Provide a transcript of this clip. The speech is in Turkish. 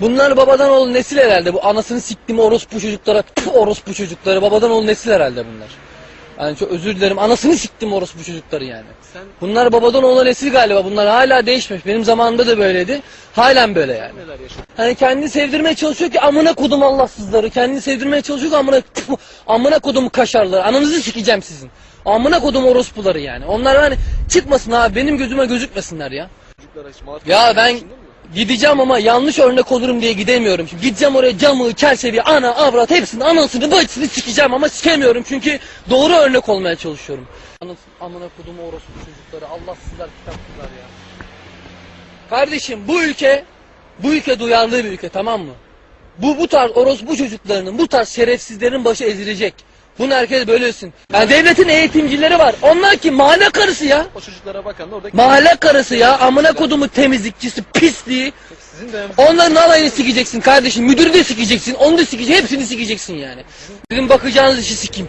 Bunlar babadan oğul nesil herhalde. Bu anasını siktim orospu çocuklara. Tüh, orospu çocukları. Babadan oğul nesil herhalde bunlar. Yani çok özür dilerim. Anasını siktim orospu çocukları yani. Sen Bunlar babadan oğula nesil galiba. Bunlar hala değişmiş. Benim zamanımda da böyleydi. Halen böyle yani. neler yaşadın? Hani kendini sevdirmeye çalışıyor ki amına kodum Allahsızları. Kendini sevdirmeye çalışıyor ki amına Tüh, amına kodum kaşarları. Ananızı sikeceğim sizin. Amına kodum orospuları yani. Onlar hani çıkmasın abi. Benim gözüme gözükmesinler ya. Çocuklara hiç maruz Ya ben? Gideceğim ama yanlış örnek olurum diye gidemiyorum. Şimdi gideceğim oraya camı, çerçeveyi, ana, avrat hepsini, anasını, bacısını sikeceğim ama sikemiyorum çünkü doğru örnek olmaya çalışıyorum. Anasını, amına kodumu orospu çocukları, Allahsızlar, kitapsızlar ya. Kardeşim bu ülke, bu ülke duyarlı bir ülke tamam mı? Bu bu tarz orospu çocuklarının, bu tarz şerefsizlerin başı ezilecek. Bunu herkes böylesin. Yani devletin eğitimcileri var. Onlar ki mahalle karısı ya. O çocuklara bakan da oradaki... Mahalle karısı ya amına kodumu temizlikçisi pisliği. Sizin de Onların alayını sikeceksin kardeşim. Müdürü de sikeceksin. Onu da sikeceksin. Hepsini sikeceksin yani. Sizin bakacağınız işi sikeyim.